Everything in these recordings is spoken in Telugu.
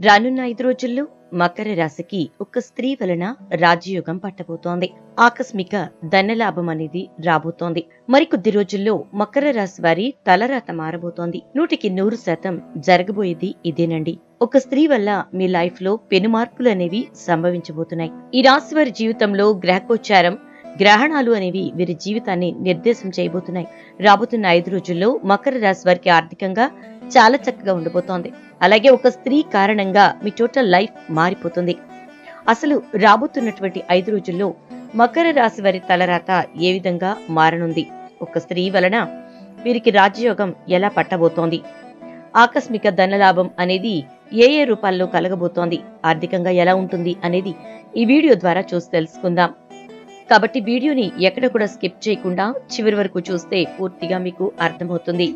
రానున్న ఐదు రోజుల్లో మకర రాశికి ఒక స్త్రీ వలన రాజయోగం పట్టబోతోంది. ఆకస్మిక ధనలాభం అనేది రాబోతోంది. మరికొద్ది రోజుల్లో మకర రాశి వారి తలరాత మారబోతోంది. నూటికి నూరు శాతం జరగబోయేది ఇదేనండి. ఒక స్త్రీ వల్ల మీ లైఫ్లో పెను మార్పులు అనేవి సంభవించబోతున్నాయి. ఈ రాశి వారి జీవితంలో గ్రహకోచారం గ్రహణాలు అనేవి వీరి జీవితాన్ని నిర్దేశం చేయబోతున్నాయి. రాబోతున్న ఐదు రోజుల్లో మకర రాశి వారికి ఆర్థికంగా చాలా చక్కగా ఉండిపోతోంది. అలాగే ఒక స్త్రీ కారణంగా మీ టోటల్ లైఫ్ మారిపోతుంది. అసలు రాబోతున్నటువంటి ఐదు రోజుల్లో మకర రాశి వారి తలరాత ఏ విధంగా మారనుంది? ఒక స్త్రీ వలన వీరికి రాజయోగం ఎలా పట్టబోతోంది? ఆకస్మిక ధనలాభం అనేది ఏ ఏ రూపాల్లో కలగబోతోంది? ఆర్థికంగా ఎలా ఉంటుంది? అనేది ఈ వీడియో ద్వారా చూసి తెలుసుకుందాం. కాబట్టి వీడియోని ఎక్కడ కూడా స్కిప్ చేయకుండా చివరి వరకు చూస్తే పూర్తిగా మీకు అర్థమవుతుంది.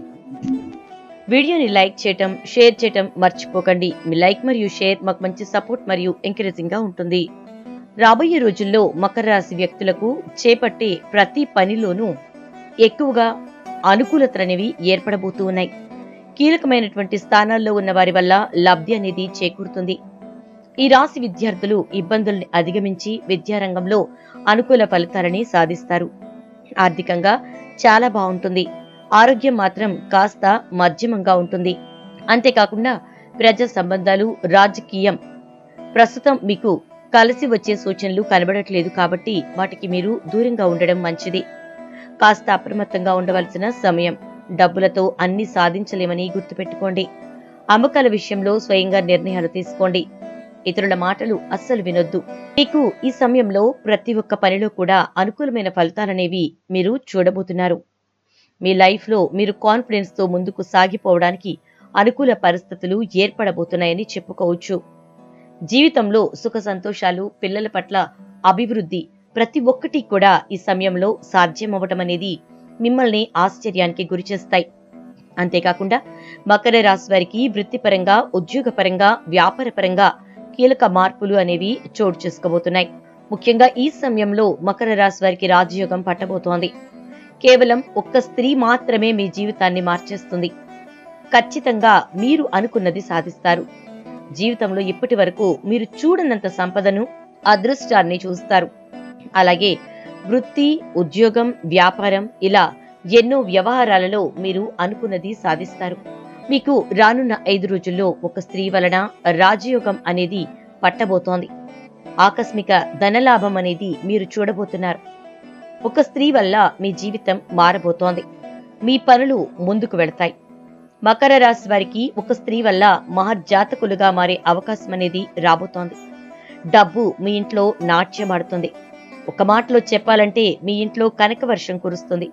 వీడియోని లైక్ చేయటం షేర్ చేయటం మర్చిపోకండి. మీ లైక్ మరియు షేర్ మాకు మంచి సపోర్ట్ మరియు ఎంకరేజింగ్గా ఉంటుంది. రాబోయే రోజుల్లో మకర రాశి వ్యక్తులకు చేపట్టే ప్రతి పనిలోనూ ఎక్కువగా అనుకూలతలు అనేవి ఏర్పడబోతూ ఉన్నాయి. కీలకమైనటువంటి స్థానాల్లో ఉన్న వారి వల్ల లబ్ధి అనేది చేకూరుతుంది. ఈ రాశి విద్యార్థులు ఇబ్బందుల్ని అధిగమించి విద్యారంగంలో అనుకూల ఫలితాలని సాధిస్తారు. ఆర్థికంగా చాలా బాగుంటుంది. ఆరోగ్యం మాత్రం కాస్త మధ్యమంగా ఉంటుంది. అంతేకాకుండా ప్రజా సంబంధాలు రాజకీయం. ప్రస్తుతం మీకు కలిసి వచ్చే సూచనలు కనబడట్లేదు కాబట్టి వాటికి మీరు దూరంగా ఉండడం మంచిది. కాస్త అప్రమత్తంగా ఉండవలసిన సమయం. డబ్బులతో అన్ని సాధించలేమని గుర్తుపెట్టుకోండి. అమ్మకాల విషయంలో స్వయంగా నిర్ణయాలు తీసుకోండి. ఇతరుల మాటలు అస్సలు వినొద్దు. మీకు ఈ సమయంలో ప్రతి ఒక్క పనిలో కూడా అనుకూలమైన ఫలితాలనేవి మీరు చూడబోతున్నారు. మీ లైఫ్లో మీరు కాన్ఫిడెన్స్తో ముందుకు సాగిపోవడానికి అనుకూల పరిస్థితులు ఏర్పడబోతున్నాయని చెప్పుకోవచ్చు. జీవితంలో సుఖ సంతోషాలు పిల్లల పట్ల అభివృద్ధి ప్రతి ఒక్కటి కూడా ఈ సమయంలో సాధ్యమవటం అనేది మిమ్మల్ని ఆశ్చర్యానికి గురిచేస్తాయి అంతేకాకుండా మకర రాశి వారికి వృత్తిపరంగా ఉద్యోగపరంగా వ్యాపారపరంగా కీలక మార్పులు అనేవి చోటు చేసుకోబోతున్నాయి. ముఖ్యంగా ఈ సమయంలో మకర రాశి వారికి రాజయోగం పట్టబోతోంది. కేవలం ఒక్క స్త్రీ మాత్రమే మీ జీవితాన్ని మార్చేస్తుంది. ఖచ్చితంగా మీరు అనుకున్నది సాధిస్తారు. జీవితంలో ఇప్పటి వరకు మీరు చూడనంత సంపదను అదృష్టాన్ని చూస్తారు. అలాగే వృత్తి ఉద్యోగం వ్యాపారం ఇలా ఎన్నో వ్యవహారాలలో మీరు అనుకున్నది సాధిస్తారు. మీకు రానున్న ఐదు రోజుల్లో ఒక స్త్రీ వలన రాజయోగం అనేది పట్టబోతోంది. ఆకస్మిక ధనలాభం అనేది మీరు చూడబోతున్నారు. ఒక స్త్రీ వల్ల మీ జీవితం మారబోతోంది. మీ పనులు ముందుకు వెళతాయి. మకర రాశి వారికి ఒక స్త్రీ వల్ల మహర్జాతకులుగా మారే అవకాశం అనేది రాబోతోంది. డబ్బు మీ ఇంట్లో నాట్యమాడుతుంది ఒక మాటలో చెప్పాలంటే మీ ఇంట్లో కనక వర్షం కురుస్తుంది.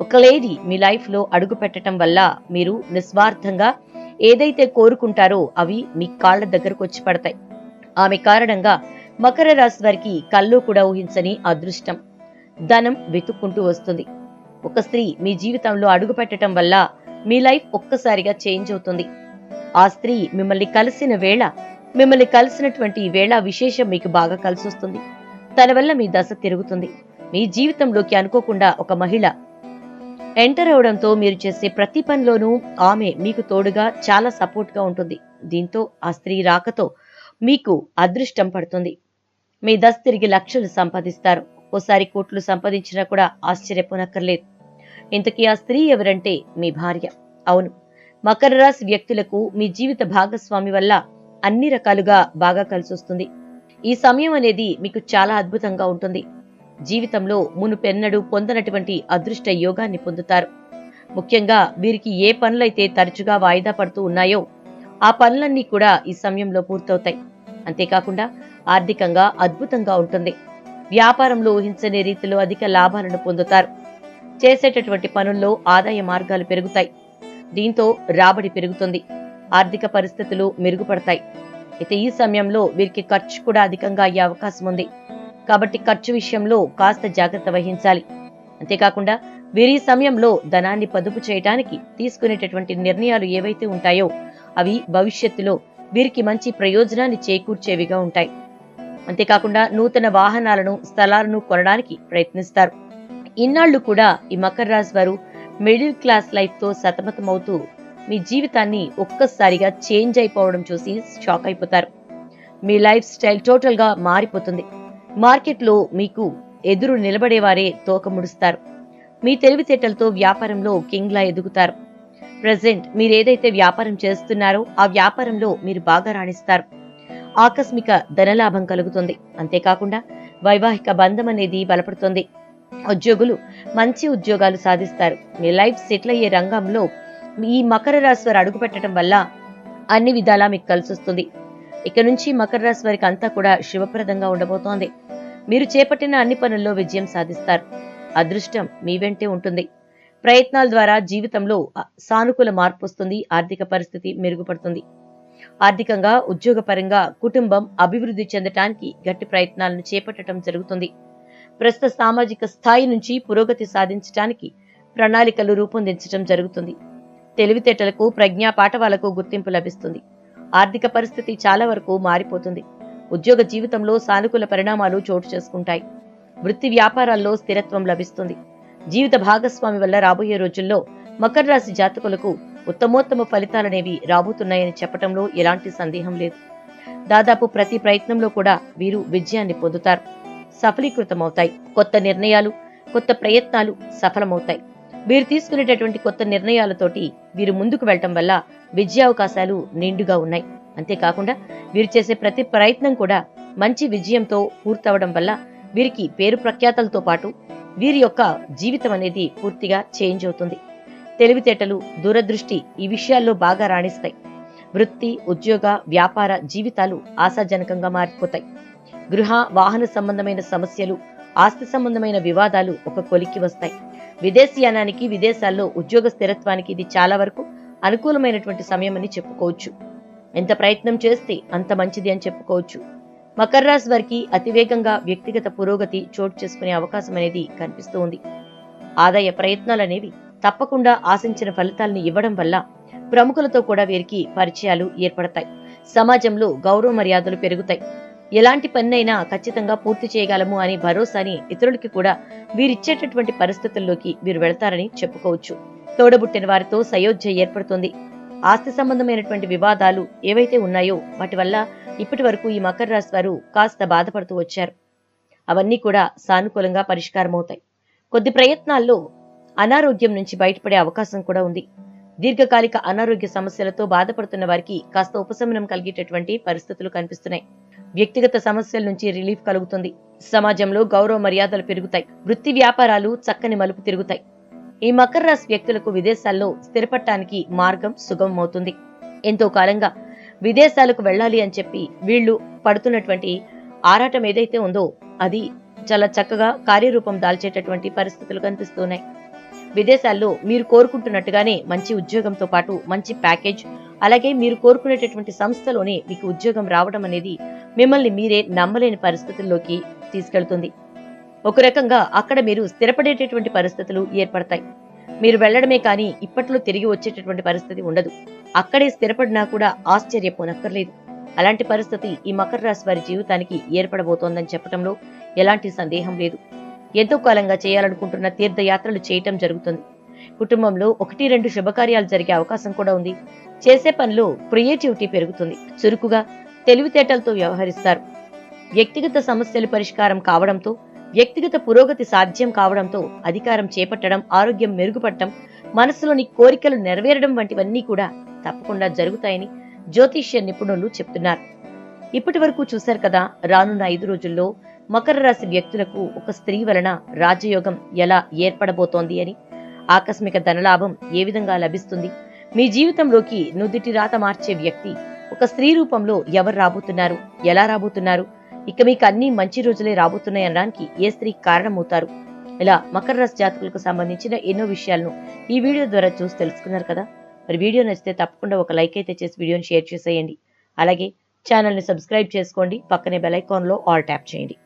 ఒక లేడీ మీ లైఫ్లో అడుగు పెట్టడం వల్ల మీరు నిస్వార్థంగా ఏదైతే కోరుకుంటారో అవి మీ కాళ్ళ దగ్గరకు వచ్చి పడతాయి. ఆమె కారణంగా మకర రాశి వారికి కల్లో కూడా ఊహించని అదృష్టం. ధనం వెతుక్కుంటూ వస్తుంది. ఒక స్త్రీ మీ జీవితంలో అడుగు పెట్టడం వల్ల మీ లైఫ్ ఒక్కసారిగా చేంజ్ అవుతుంది. ఆ స్త్రీ మిమ్మల్ని కలిసిన వేళ మిమ్మల్ని కలిసినటువంటి వేళ విశేషం మీకు బాగా కలిసి వస్తుంది తన వల్ల మీ దశ తిరుగుతుంది. మీ జీవితంలోకి అనుకోకుండా ఒక మహిళ ఎంటర్ అవడంతో మీరు చేసే ప్రతి పనిలోనూ ఆమె మీకు తోడుగా చాలా సపోర్ట్గా ఉంటుంది. దీంతో ఆ స్త్రీ రాకతో మీకు అదృష్టం పడుతుంది. మీ దశ తిరిగి లక్షలు సంపాదిస్తారు. ఓసారి కోట్లు సంపాదించినా కూడా ఆశ్చర్యపోనక్కర్లేదు. ఇంతకీ ఆ స్త్రీ ఎవరంటే మీ భార్య? అవును. మకర రాశి వ్యక్తులకు మీ జీవిత భాగస్వామి వల్ల అన్ని రకాలుగా బాగా కలిసొస్తుంది. ఈ సమయం అనేది మీకు చాలా అద్భుతంగా ఉంటుంది. జీవితంలో మునుపెన్నడూ పొందనటువంటి అదృష్ట యోగాన్ని పొందుతారు. ముఖ్యంగా వీరికి ఏ పనులైతే తరచుగా వాయిదా పడుతూ ఉన్నాయో ఆ పనులన్నీ కూడా ఈ సమయంలో పూర్తవుతాయి. అంతేకాకుండా ఆర్థికంగా అద్భుతంగా ఉంటుంది. వ్యాపారంలో ఊహించని రీతిలో అధిక లాభాలను పొందుతారు. చేసేటటువంటి పనుల్లో ఆదాయ మార్గాలు పెరుగుతాయి. దీంతో రాబడి పెరుగుతుంది. ఆర్థిక పరిస్థితులు మెరుగుపడతాయి. అయితే ఈ సమయంలో వీరికి ఖర్చు కూడా అధికంగా అయ్యే అవకాశం ఉంది. కాబట్టి ఖర్చు విషయంలో కాస్త జాగ్రత్త వహించాలి. అంతేకాకుండా వీరి సమయంలో ధనాన్ని పొదుపు చేయడానికి తీసుకునేటటువంటి నిర్ణయాలు ఏవైతే ఉంటాయో అవి భవిష్యత్తులో వీరికి మంచి ప్రయోజనాన్ని చేకూర్చేవిగా ఉంటాయి. అంతేకాకుండా నూతన వాహనాలను స్థలాలను కొనడానికి ప్రయత్నిస్తారు. ఇన్నాళ్ళు కూడా ఈ మకర రాశి వారు మిడిల్ క్లాస్ లైఫ్తో సతమతమవుతూ మీ జీవితాన్ని ఒక్కసారిగా చేంజ్ అయిపోవడం చూసి షాక్ అయిపోతారు. మీ లైఫ్ స్టైల్ టోటల్గా మారిపోతుంది. మార్కెట్లో మీకు ఎదురు నిలబడేవారే తోక ముడుస్తారు. మీ తెలివితేటలతో వ్యాపారంలో కింగ్లా ఎదుగుతారు. ప్రజెంట్ మీరేదైతే వ్యాపారం చేస్తున్నారో ఆ వ్యాపారంలో మీరు బాగా రాణిస్తారు. ఆకస్మిక ధనలాభం కలుగుతుంది. అంతేకాకుండా వైవాహిక బంధం అనేది బలపడుతుంది. ఉద్యోగులు మంచి ఉద్యోగాలు సాధిస్తారు. మీ లైఫ్ సెటిల్ అయ్యే రంగంలో ఈ మకర రాశి వారు అడుగు పెట్టడం వల్ల అన్ని విధాలా మీకు కలిసి వస్తుంది ఇక నుంచి మకర రాశి వారికి అంతా కూడా శుభప్రదంగా ఉండబోతోంది. మీరు చేపట్టిన అన్ని పనుల్లో విజయం సాధిస్తారు. అదృష్టం మీ వెంటే ఉంటుంది. ప్రయత్నాల ద్వారా జీవితంలో సానుకూల మార్పు వస్తుంది. ఆర్థిక పరిస్థితి మెరుగుపడుతుంది. ఆర్థికంగా ఉద్యోగపరంగా కుటుంబం అభివృద్ధి చెందటానికి గట్టి ప్రయత్నాలను చేపట్టడం జరుగుతుంది. ప్రస్తుత సామాజిక స్థాయి నుంచి పురోగతి సాధించడానికి ప్రణాళికలు రూపొందించడం జరుగుతుంది. తెలివితేటలకు ప్రజ్ఞా పాఠవాలకు గుర్తింపు లభిస్తుంది. ఆర్థిక పరిస్థితి చాలా వరకు మారిపోతుంది. ఉద్యోగ జీవితంలో సానుకూల పరిణామాలు చోటు చేసుకుంటాయి. వృత్తి వ్యాపారాల్లో స్థిరత్వం లభిస్తుంది. జీవిత భాగస్వామి వల్ల రాబోయే రోజుల్లో మకర రాశి జాతకులకు ఉత్తమోత్తమ ఫలితాలనేవి రాబోతున్నాయని చెప్పటంలో ఎలాంటి సందేహం లేదు. దాదాపు ప్రతి ప్రయత్నంలో కూడా వీరు విజయాన్ని పొందుతారు. సఫలీకృతమవుతాయి. కొత్త నిర్ణయాలు కొత్త ప్రయత్నాలు సఫలమవుతాయి. వీరు తీసుకునేటటువంటి కొత్త నిర్ణయాలతోటి వీరు ముందుకు వెళ్ళటం వల్ల విజయావకాశాలు నిండుగా ఉన్నాయి. అంతేకాకుండా వీరు చేసే ప్రతి ప్రయత్నం కూడా మంచి విజయంతో పూర్తవడం వల్ల వీరికి పేరు ప్రఖ్యాతలతో పాటు వీరి యొక్క జీవితం అనేది పూర్తిగా చేంజ్ అవుతుంది. తెలివితేటలు దూరదృష్టి ఈ విషయాల్లో బాగా రాణిస్తాయి. వృత్తి ఉద్యోగ వ్యాపార జీవితాలు ఆశాజనకంగా మారిపోతాయి. గృహ వాహన సంబంధమైన సమస్యలు ఆస్తి సంబంధమైన వివాదాలు ఒక కొలిక్కి వస్తాయి. విదేశీయానానికి విదేశాల్లో ఉద్యోగ స్థిరత్వానికి ఇది చాలా వరకు అనుకూలమైనటువంటి సమయం అని చెప్పుకోవచ్చు. ఎంత ప్రయత్నం చేస్తే అంత మంచిది అని చెప్పుకోవచ్చు. మకర రాశి వారికి అతివేగంగా వ్యక్తిగత పురోగతి చోటు చేసుకునే అవకాశం అనేది కనిపిస్తూ ఉంది. ఆదాయ ప్రయత్నాలు అనేవి తప్పకుండా ఆశించిన ఫలితాలను ఇవ్వడం వల్ల ప్రముఖులతో కూడా వీరికి పరిచయాలు ఏర్పడతాయి. సమాజంలో గౌరవ మర్యాదలు పెరుగుతాయి. ఎలాంటి పన్నైనా ఖచ్చితంగా పూర్తి చేయగలము అనే భరోసాని ఇతరులకి కూడా వీరిచ్చేటటువంటి పరిస్థితుల్లోకి వీరు వెళ్తారని చెప్పుకోవచ్చు. తోడబుట్టిన వారితో సయోధ్య ఏర్పడుతుంది. ఆస్తి సంబంధమైనటువంటి వివాదాలు ఏవైతే ఉన్నాయో వాటి వల్ల ఇప్పటి వరకు ఈ మకర రాశి వారు కాస్త బాధపడుతూ వచ్చారు. అవన్నీ కూడా సానుకూలంగా పరిష్కారమవుతాయి. కొద్ది ప్రయత్నాల్లో అనారోగ్యం నుంచి బయటపడే అవకాశం కూడా ఉంది. దీర్ఘకాలిక అనారోగ్య సమస్యలతో బాధపడుతున్న వారికి కాస్త ఉపశమనం కలిగేటటువంటి పరిస్థితులు కనిపిస్తున్నాయి. వ్యక్తిగత సమస్యల నుంచి రిలీఫ్ కలుగుతుంది. సమాజంలో గౌరవ మర్యాదలు పెరుగుతాయి. వృత్తి వ్యాపారాలు చక్కని మలుపు తిరుగుతాయి. ఈ మకర రాశి వ్యక్తులకు విదేశాల్లో స్థిరపడటానికి మార్గం సుగమమవుతుంది ఎంతో కాలంగా విదేశాలకు వెళ్ళాలి అని చెప్పి వీళ్ళు పడుతున్నటువంటి ఆరాటం ఏదైతే ఉందో అది చాలా చక్కగా కార్యరూపం దాల్చేటటువంటి పరిస్థితులు కనిపిస్తున్నాయి విదేశాల్లో మీరు కోరుకుంటున్నట్టుగానే మంచి ఉద్యోగంతో పాటు మంచి ప్యాకేజ్ అలాగే మీరు కోరుకునేటటువంటి సంస్థలోనే మీకు ఉద్యోగం రావడం అనేది మిమ్మల్ని మీరే నమ్మలేని పరిస్థితుల్లోకి తీసుకెళ్తుంది. ఒక రకంగా అక్కడ మీరు స్థిరపడేటటువంటి పరిస్థితులు ఏర్పడతాయి. మీరు వెళ్ళడమే కానీ ఇప్పట్లో తిరిగి వచ్చేటటువంటి పరిస్థితి ఉండదు. అక్కడే స్థిరపడినా కూడా ఆశ్చర్యపోనక్కర్లేదు అలాంటి పరిస్థితి ఈ మకర రాశి వారి జీవితానికి ఏర్పడబోతోందని చెప్పడంలో ఎలాంటి సందేహం లేదు. ఎంతో కాలంగా చేయాలనుకుంటున్న తీర్థయాత్రలు చేయటం జరుగుతుంది. కుటుంబంలో ఒకటి రెండు శుభకార్యాలు జరిగే అవకాశం కూడా ఉంది. చేసే పనిలో క్రియేటివిటీ పెరుగుతుంది. చురుకుగా తెలివితేటలతో వ్యవహరిస్తారు. వ్యక్తిగత సమస్యలు పరిష్కారం కావడంతో వ్యక్తిగత పురోగతి సాధ్యం కావడంతో అధికారం చేపట్టడం ఆరోగ్యం మెరుగుపడటం మనసులోని కోరికలు నెరవేరడం వంటివన్నీ కూడా తప్పకుండా జరుగుతాయని జ్యోతిష్య నిపుణులు చెప్తున్నారు. ఇప్పటి వరకు చూశారు కదా రానున్న ఐదు రోజుల్లో మకర రాశి వ్యక్తులకు ఒక స్త్రీ వలన రాజయోగం ఎలా ఏర్పడబోతోంది అని? ఆకస్మిక ధనలాభం ఏ విధంగా లభిస్తుంది? మీ జీవితంలోకి నుదుటి రాత మార్చే వ్యక్తి ఒక స్త్రీ రూపంలో ఎవరు రాబోతున్నారు? ఎలా రాబోతున్నారు? ఇక మీకు అన్ని మంచి రోజులే రాబోతున్నాయి అనడానికి ఏ స్త్రీ కారణమవుతారు? ఇలా మకర రాశి జాతకులకు సంబంధించిన ఎన్నో విషయాలను ఈ వీడియో ద్వారా చూసి తెలుసుకున్నారు కదా? మరి వీడియో నచ్చితే తప్పకుండా ఒక లైక్ అయితే చేసి వీడియోని షేర్ చేసేయండి. అలాగే ఛానల్ని సబ్స్క్రైబ్ చేసుకోండి. పక్కనే బెల్ ఐకాన్లో ఆల్ ట్యాప్ చేయండి.